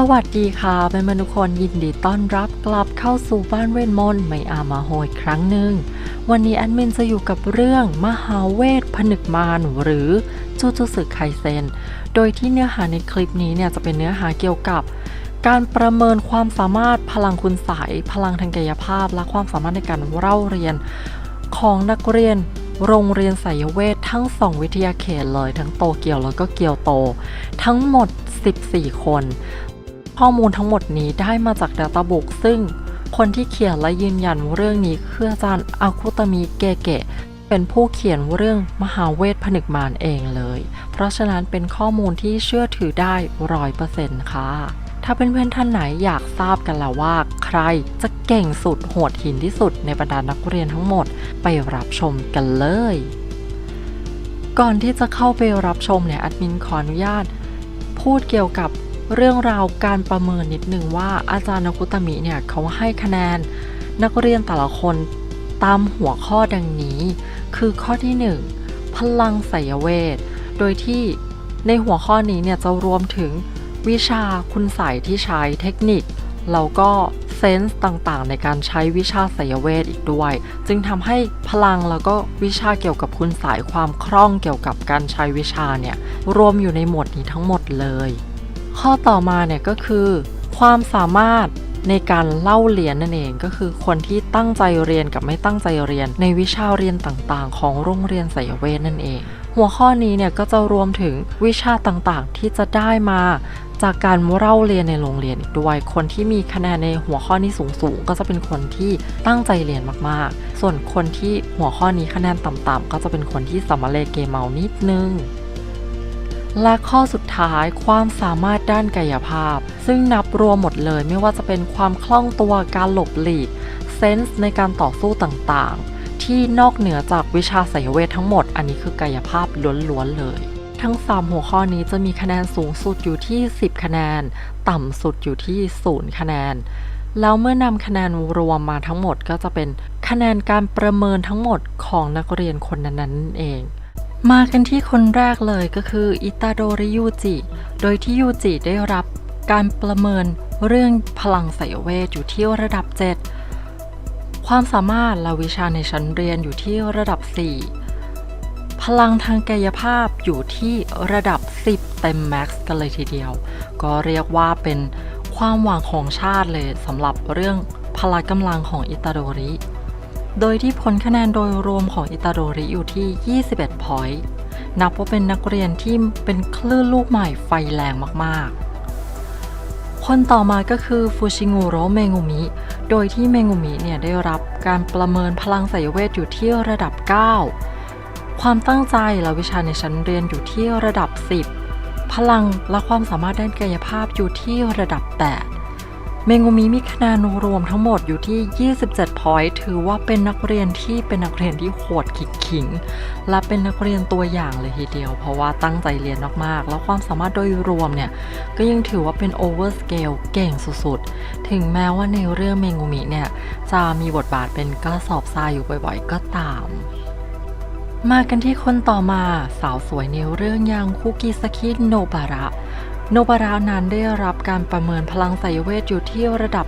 สวัสดีค่ะเป็นมนุษย์คนยินดีต้อนรับกลับเข้าสู่บ้านเวทมนต์ไม่อามาโฮอีกครั้งหนึ่ง วันนี้แอดมินจะอยู่กับเรื่องมหาเวทผนึกมารหรือจูจูสึไคเซน โดยที่เนื้อหาในคลิปนี้เนี่ยจะเป็นเนื้อหาเกี่ยวกับ การประเมินความสามารถพลังคุณใสยพลังทางกายภาพ และความสามารถในการเล่าเรียน ของนักเรียนโรงเรียนสายเวททั้งสองวิทยาเขตเลยทั้งโตเกียวแล้วก็เกียวโต ทั้งหมด 14 คน ข้อมูลทั้งหมดนี้ได้มาจาก Data Book ซึ่งคนที่เขียนและยืนยันเรื่องนี้คืออาจารย์อาคุตมิเกเกะเป็นผู้เขียนเรื่องมหาเวทผนึกมารเองเลย เพราะฉะนั้นเป็นข้อมูลที่เชื่อถือได้ร้อยเปอร์เซ็นต์ค่ะ ถ้าเพื่อนๆท่านไหนอยากทราบกันแล้วว่า ใครจะเก่งสุดโหดหินที่สุดในบรรดานักเรียนทั้งหมดไปรับชมกันเลย ก่อนที่จะเข้าไปรับชมเนี่ยแอดมินขออนุญาต พูดเกี่ยวกับ เรื่องราวการประเมินนิดหนึ่งว่าอาจารย์นกุตมิเนี่ยเขาให้คะแนนนักเรียนแต่ละคนตามหัวข้อดังนี้ คือข้อที่ 1 พลังไสยเวท โดยที่ในหัวข้อนี้เนี่ยจะรวมถึงวิชาคุณใสยที่ใช้เทคนิคแล้วก็เซนส์ต่างๆ ในการใช้วิชาไสยเวทอีกด้วย จึงทำให้พลังแล้วก็วิชาเกี่ยวกับคุณสายความคล่องเกี่ยวกับการใช้วิชาเนี่ยรวมอยู่ในหมวดนี้ทั้งหมดเลย ข้อต่อมาเนี่ยก็คือ ความสามารถในการเล่าเรียนนั่นเองก็คือคนที่ตั้งใจเรียนกับไม่ตั้งใจเรียน ในวิชาเรียนต่างๆ ของโรงเรียนไสยเวทนั่นเอง หัวข้อนี้เนี่ยก็จะรวมถึงวิชาต่างๆ ที่จะได้มาจากการเล่าเรียนในโรงเรียนอีกด้วย คนที่มีคะแนนในหัวข้อนี้สูงๆ ก็จะเป็นคนที่ตั้งใจเรียนมากๆ ส่วนคนที่หัวข้อนี้คะแนนต่ำๆก็จะเป็นคนที่สำมาเลเกเมานิดนึง และข้อสุดท้ายความสามารถด้านกายภาพ ซึ่งนับรวมหมดเลยไม่ว่าจะเป็นความคล่องตัวการหลบหลีกเซนส์ในการต่อสู้ต่างๆ ที่นอกเหนือจากวิชาไสยเวททั้งหมด อันนี้คือกายภาพล้วนๆเลย ทั้ง 3 หัวข้อนี้จะมีคะแนนสูงสุดอยู่ที่ 10 คะแนน ต่ำสุดอยู่ที่ 0 คะแนน แล้วเมื่อนำคะแนนรวมมาทั้งหมดก็จะเป็นคะแนนการประเมินทั้งหมดของนักเรียนคนนั้นๆนั่นเอง มากันที่คนแรกเลยก็คืออิตาโดริยูจิ โดยที่ยูจิได้รับการประเมินเรื่องพลังไสยเวทอยู่ที่ระดับ 7 ความสามารถและวิชาในชั้นเรียนอยู่ที่ระดับ 4 พลังทางกายภาพอยู่ที่ระดับ 10 เต็มแม็กซ์กันเลยทีเดียว ก็เรียกว่าเป็นความหวังของชาติเลยสำหรับเรื่องพละกำลังของอิตาโดริ โดยที่ผลคะแนนโดยรวมของอิตาโดริอยู่ที่ 21 พอยต์ นับว่าเป็นนักเรียนที่เป็นคลื่นลูกใหม่ไฟแรงมากๆ คนต่อมาก็คือฟูชิงูโรเมงุมิ โดยที่เมงุมิเนี่ยได้รับการประเมินพลังไสยเวทอยู่ที่ระดับ 9 ความตั้งใจและวิชาในชั้นเรียนอยู่ที่ระดับ 10 พลังและความสามารถด้านกายภาพอยู่ที่ระดับ 8 เมงุมิมีคะแนนรวมทั้งหมดอยู่ที่ 27 พอยต์ถือว่าเป็นนักเรียนที่เป็นนักเรียนที่โหดขิงขิงและเป็นนักเรียนตัวอย่างเลยทีเดียว เพราะว่าตั้งใจเรียนมากๆ แล้วความสามารถโดยรวมเนี่ย ก็ยังถือว่าเป็นโอเวอร์สเกลเก่งสุดๆ ถึงแม้ว่าในเรื่องเมงุมิเนี่ย จะมีบทบาทเป็นกระสอบทรายอยู่บ่อยๆ ก็ตามมากันที่คนต่อมาสาวสวยในเรื่องยังคุกิสกิโนบาระ โนบาระนั้นได้รับการประเมินพลังไสยเวทอยู่ที่ระดับ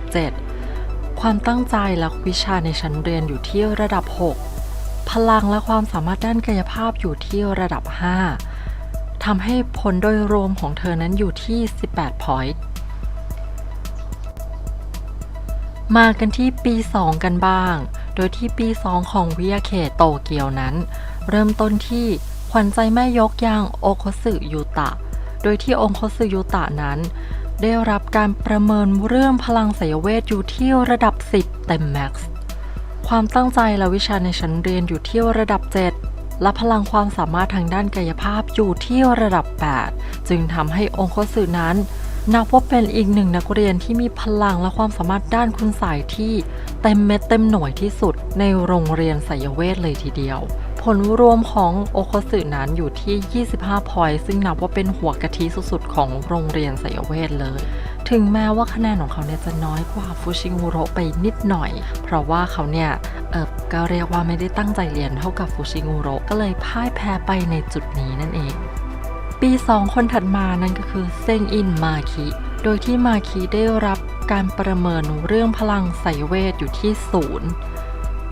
7 ความตั้งใจและวิชาในชั้นเรียนอยู่ที่ระดับ 6 พลังและความสามารถด้านกายภาพอยู่ที่ระดับ 5ทำให้ผลโดยรวมของเธอนั้นอยู่ที่ 18 พอยต์มากันที่ปี 2 กันบ้าง โดยที่ปี 2 ของวิยาเขตโตเกียวนั้น เริ่มต้นที่ขวัญใจแม่ยกอย่างโอโคสึยูตะ โดยที่องค์คสึยูตะนั้น ได้รับการประเมินเรื่องพลังไสยเวทอยู่ที่ระดับ 10 เต็มแม็กซ์ ความตั้งใจและวิชาในชั้นเรียนอยู่ที่ระดับ 7 และพลังความสามารถทางด้านกายภาพอยู่ที่ระดับ 8 จึงทำให้องค์คสึนั้นนับว่าเป็นอีกหนึ่งนักเรียนที่มีพลังและความสามารถด้านคุณสายที่เต็มเม็ดเต็มหน่วยที่สุดในโรงเรียนไสยเวทเลยทีเดียว ผลรวมของโอโคสึนั้นอยู่ที่ 25 พอยต์ซึ่งนับว่าเป็นหัวกะทิสุดๆ ของโรงเรียนไสยเวทเลย ถึงแม้ว่าคะแนนของเขาเนี่ยจะน้อยกว่าฟูชิงูโรไปนิดหน่อย เพราะว่าเขาเนี่ยเออก็เรียกว่าไม่ได้ตั้งใจเรียนเท่ากับฟูชิงูโรก็เลยพ่ายแพ้ไปในจุดนี้นั่นเอง ปี 2 คนถัดมานั่นก็คือเซงอินมาคิโดยที่มาคีได้รับการประเมินเรื่องพลังไสยเวทอยู่ที่ศูนย์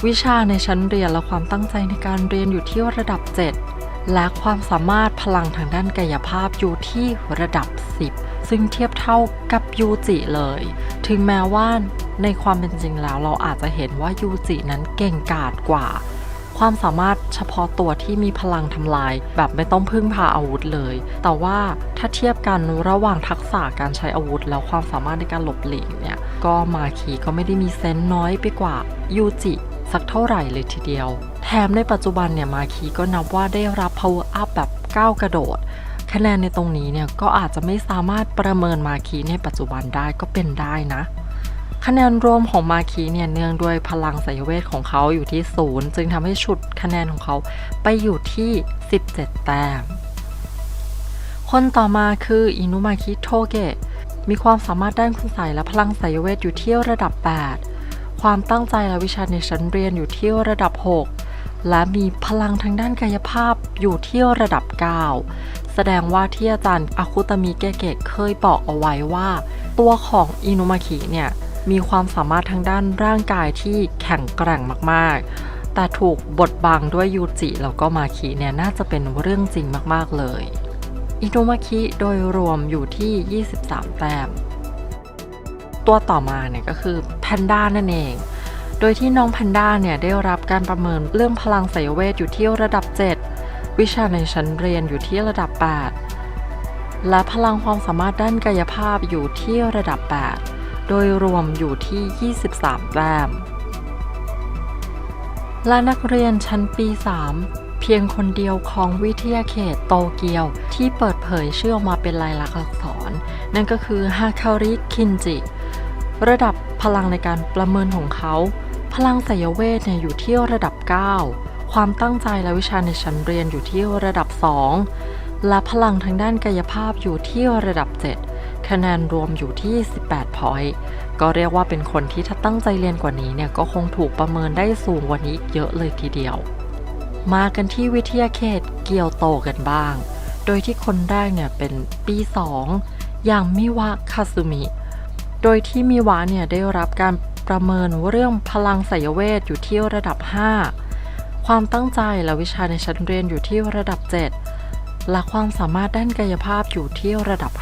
วิชาในชั้นเรียนและความตั้งใจในการเรียนอยู่ที่ระดับ 7 และความสามารถพลังทางด้านกายภาพอยู่ที่ระดับ 10 ซึ่งเทียบเท่ากับยูจิเลย ถึงแม้ว่าในความเป็นจริงแล้วเราอาจจะเห็นว่ายูจินั้นเก่งกาจกว่า ความสามารถเฉพาะตัวที่มีพลังทำลาย แบบไม่ต้องพึ่งพาอาวุธเลย แต่ว่าถ้าเทียบกันระหว่างทักษะการใช้อาวุธ แล้วความสามารถในการหลบหลีกเนี่ย ก็มาคีก็ไม่ได้มีเซนน้อยไปกว่ายูจิ สักเท่าไหร่เลยทีเดียว แถมในปัจจุบันเนี่ยมาคีก็นับว่าได้รับ power up แบบก้าวกระโดด คะแนนในตรงนี้เนี่ยก็อาจจะไม่สามารถประเมินมาคีในปัจจุบันได้ก็เป็นได้นะคะแนนรวมของมาคีเนี่ยเนื่องด้วยพลังสายเวทของเขาอยู่ที่ศูนย์จึงทำให้ชุดคะแนนของเขาไปอยู่ที่ 17 แต้ม คนต่อมาคืออินุมาคิโทเกะมีความสามารถด้านคุณใส่และพลังสายเวทอยู่ที่ระดับ 8 ความตั้งใจและวิชาในชั้นเรียนอยู่ที่ระดับ 6 และมีพลังทางด้านกายภาพอยู่ที่ระดับ 9 แสดงว่าที่อาจารย์อาคุตมิเกะเกะเคยบอกเอาไว้ว่า ตัวของอินุมาคิเนี่ยมีความสามารถทางด้านร่างกายที่แข็งแกร่งมากๆ แต่ถูกบดบังด้วยยูจิแล้วก็มาคิเนี่ยน่าจะเป็นเรื่องจริงมากๆเลย อินุมาคิโดยรวมอยู่ที่ 23 แต้ม ตัวต่อมาเนี่ยก็คือแพนด้านั่นเอง โดยที่น้องแพนด้าเนี่ยได้รับการประเมินเรื่องพลังสายเวทอยู่ที่ระดับ 7 วิชาในชั้นเรียนอยู่ที่ระดับ 8 และพลังความสามารถด้านกายภาพอยู่ที่ระดับ 8 โดยรวมอยู่ที่ 23 แต้ม และนักเรียนชั้นปี 3เพียงคนเดียวของวิทยาเขตโตเกียวที่เปิดเผยชื่อออกมาเป็นลายลักษณ์อักษร นั่นก็คือฮาคาริคินจิ ระดับพลังในการประเมินของเขา พลังสายเวทเนี่ยอยู่ที่ระดับ 9 ความตั้งใจและวิชาในชั้นเรียนอยู่ที่ระดับ 2 และพลังทางด้านกายภาพอยู่ที่ระดับ 7 คะแนนรวมอยู่ที่ 18 พอยต์ก็เรียกว่าเป็นคนที่ถ้าตั้งใจเรียนกว่านี้เนี่ยก็คงถูกประเมินได้สูงกว่านี้อีกเยอะเลยทีเดียว มากันที่วิทยาเขตเกียวโตกันบ้าง โดยที่คนแรกเนี่ยเป็นปี 2 อย่างมิวะคาซุมิ ดยที่มิวะเนี่ยได้รับการประเมินเรื่องพลังสายเวทอยู่ที่ระดับ 5 ความตั้งใจและวิชาในชั้นเรียนอยู่ที่ระดับ 7 และความสามารถด้านกายภาพอยู่ที่ระดับ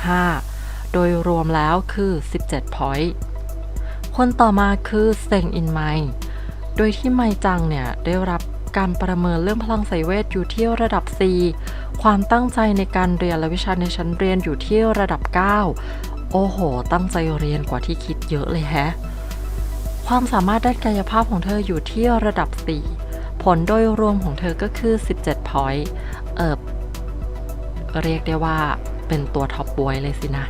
5 โดยรวมแล้วคือ 17 พอยต์คนต่อมาคือเซงอินไมโดยที่ไมจังเนี่ยได้รับการประเมินเรื่องพลังสายเวทอยู่ที่ระดับ 4 ความตั้งใจในการเรียนและวิชาในชั้นเรียนอยู่ที่ระดับ 9 โอ้โห ตั้งใจเรียนกว่าที่คิดเยอะเลยแฮะ ความสามารถด้านกายภาพของเธออยู่ที่ระดับ 4 ผลโดยรวมของเธอก็คือ 17 พอยต์เอิบเรียกได้ว่าเป็นตัวท็อปบวยเลยสินะ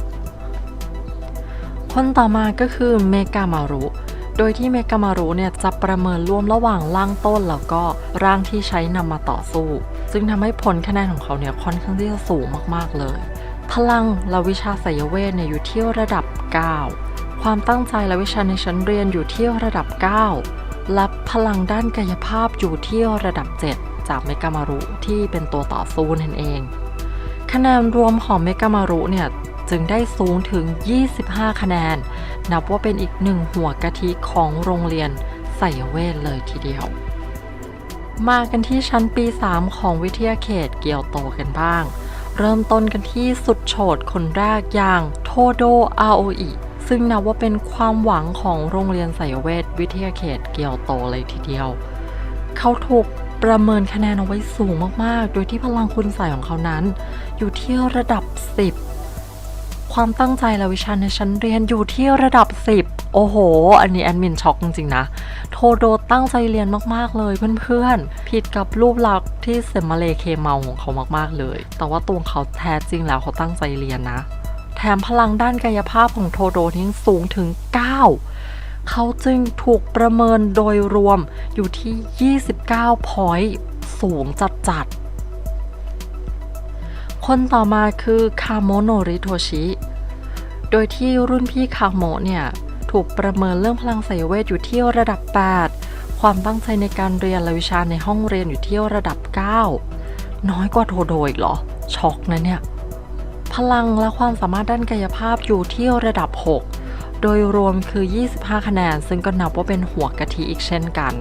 คนต่อมาก็คือเมกามารุ โดยที่เมกามารุเนี่ยจะประเมินร่วมระหว่างร่างต้นแล้วก็ร่างที่ใช้นำมาต่อสู้ ซึ่งทำให้ผลคะแนนของเขาเนี่ยค่อนข้างที่จะสูงมากๆเลย พลังและวิชาสายเวทเนี่ยอยู่ที่ระดับ 9 ความตั้งใจและวิชาในชั้นเรียนอยู่ที่ระดับ 9 และพลังด้านกายภาพอยู่ที่ระดับ 7 จากเมกามารุที่เป็นตัวต่อสู้นั่นเอง คะแนนรวมของเมกามารุเนี่ยจึงได้สูงถึง 25 คะแนน นับว่าเป็นอีกหนึ่งหัวกะทิของโรงเรียนไสยเวทเลยทีเดียว มากันที่ชั้นปี 3 ของวิทยาเขตเกียวโตกันบ้าง เริ่มต้นกันที่สุดโฉดคนแรกอย่างโทโดอาโออิซึ่งนับว่าเป็นความหวังของโรงเรียนสายเวทวิทยาเขตเกียวโตเลยทีเดียว เขาถูกประเมินคะแนนเอาไว้สูงมากๆ โดยที่พลังคุณใส่ของเขานั้น อยู่ที่ระดับ 10 ความตั้งใจและวิชาในชั้นเรียนอยู่ที่ระดับ 10 โอ้โห อันนี้แอดมินช็อกจริงๆนะ โทโดตั้งใจเรียนมากๆเลยเพื่อนๆ ผิดกับรูปลักษณ์ที่เซมมาเลเคเมาของเขามากๆเลย แต่ว่าตัวเขาแท้จริงแล้วเขาตั้งใจเรียนนะ แถมพลังด้านกายภาพของโทโดนี่สูงถึง 9 เขาจึงถูกประเมินโดยรวมอยู่ที่ 29พอยต์สูงจัดๆ คนต่อมาคือคาโมโนริโทชิ โดยที่รุ่นพี่คาโมะเนี่ยถูกประเมินเรื่องพลังสายเวทอยู่ที่ระดับ 8 ความตั้งใจในการเรียนและวิชาในห้องเรียนอยู่ที่ระดับ 9 น้อยกว่าโทโดอีกเหรอ ช็อกนะเนี่ย พลังและความสามารถด้านกายภาพอยู่ที่ระดับ 6 โดยรวมคือ 25 คะแนน ซึ่งก็นับว่าเป็นหัวกะทิอีกเช่นกัน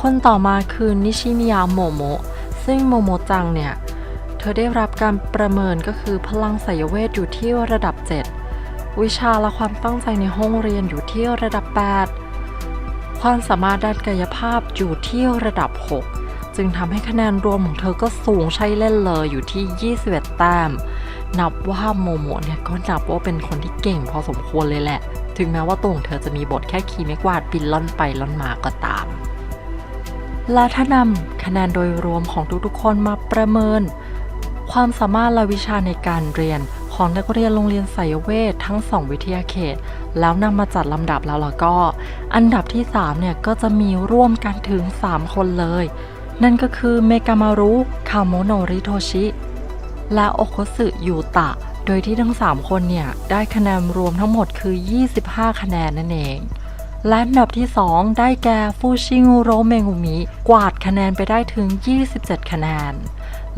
คนต่อมาคือนิชิมิยะโมโมะซึ่งโมโมจังเนี่ย อได้รับการประเมินก็คือพลังสายเวทอยู่ที่ระดับ 7 วิชาและความตั้งใจในห้องเรียนอยู่ที่ระดับ 8 ความสามารถด้านกายภาพอยู่ที่ระดับ 6 จึงทำให้คะแนนรวมของเธอก็สูงใช่เล่นเลยอยู่ที่ 21 แต้ม นับว่าโมโมเนี่ยก็นับว่าเป็นคนที่เก่งพอสมควรเลยแหละ ถึงแม้ว่าตัวของเธอจะมีบทแค่ขี่ไม้กวาดบินล่อนไปล่อนมาก็ตามและถ้านำคะแนนโดยรวมของทุกๆคนมาประเมิน ความสามารถและวิชาในการเรียนของนักเรียนโรงเรียนไสยเวททั้งสองวิทยาเขต แล้วนำมาจัดลำดับแล้วล้วก็ อันดับที่ 3 เนี่ย ก็จะมีร่วมกันถึง 3 คนเลย นั่นก็คือเมกามารุ คาโมโนริโทชิ และโอโคสึยูตะ โดยที่ทั้ง 3 คนเนี่ย ได้คะแนนรวมทั้งหมดคือ 25 คะแนนนั่นเองและอันดับที่ 2 ได้แก่ฟูชิงโรเมงุมิ กวาดคะแนนไปได้ถึง 27 คะแนน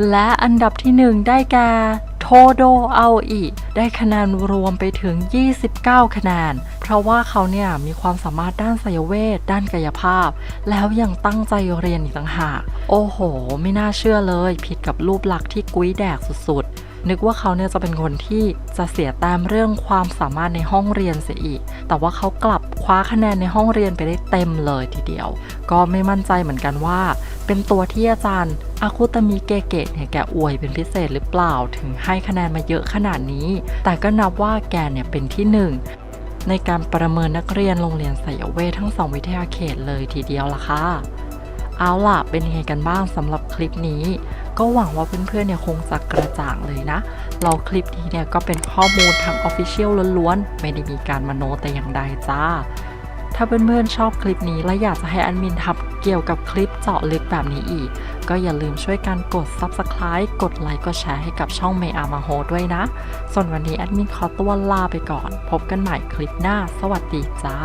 และอันดับที่1ได้แก่โทโดอาอิได้คะแนนรวมไปถึง 29 คะแนน เพราะว่าเขาเนี่ยมีความสามารถด้านไสยเวท ด้านกายภาพ แล้วยังตั้งใจเรียนอีกต่างหาก โอ้โห ไม่น่าเชื่อเลย ผิดกับรูปลักษณ์ที่กุ้ยแดกสุดๆ นึกว่าเขาเนี่ยจะเป็นคนที่จะเสียแต้มเรื่องความสามารถในห้องเรียนเสียอีก แต่ว่าเขากลับคว้าคะแนนในห้องเรียนไปได้เต็มเลยทีเดียว ก็ไม่มั่นใจเหมือนกันว่า เป็นตัวที่อาจารย์ อาคุตามิเกเกะเนี่ยแกอวยเป็นพิเศษหรือเปล่าถึงให้คะแนนมาเยอะขนาดนี้ แต่ก็นับว่าแกเนี่ยเป็นที่หนึ่งในการประเมินนักเรียนโรงเรียนไสยเวททั้งสองวิทยาเขตเลยทีเดียวล่ะค่ะ เอาล่ะเป็นยังไงกันบ้างสำหรับคลิปนี้ ก็หวังว่าเพื่อนๆเนี่ยคงจะกระจ่างเลยนะ เราคลิปนี้เนี่ยก็เป็นข้อมูลทาง Official ล้วนๆ ไม่ได้มีการมโนแต่อย่างใดจ้า ถ้าเพื่อนๆชอบคลิปนี้และอยากจะให้แอดมินทำเกี่ยวกับคลิปเจาะลึกแบบนี้อีก ก็อย่าลืมช่วยกันกด Subscribe กดไลค์กดแชร์ให้กับช่องเมอามาโฮด้วยนะ ส่วนวันนี้แอดมินขอตัวลาไปก่อน พบกันใหม่คลิปหน้า สวัสดีจ้า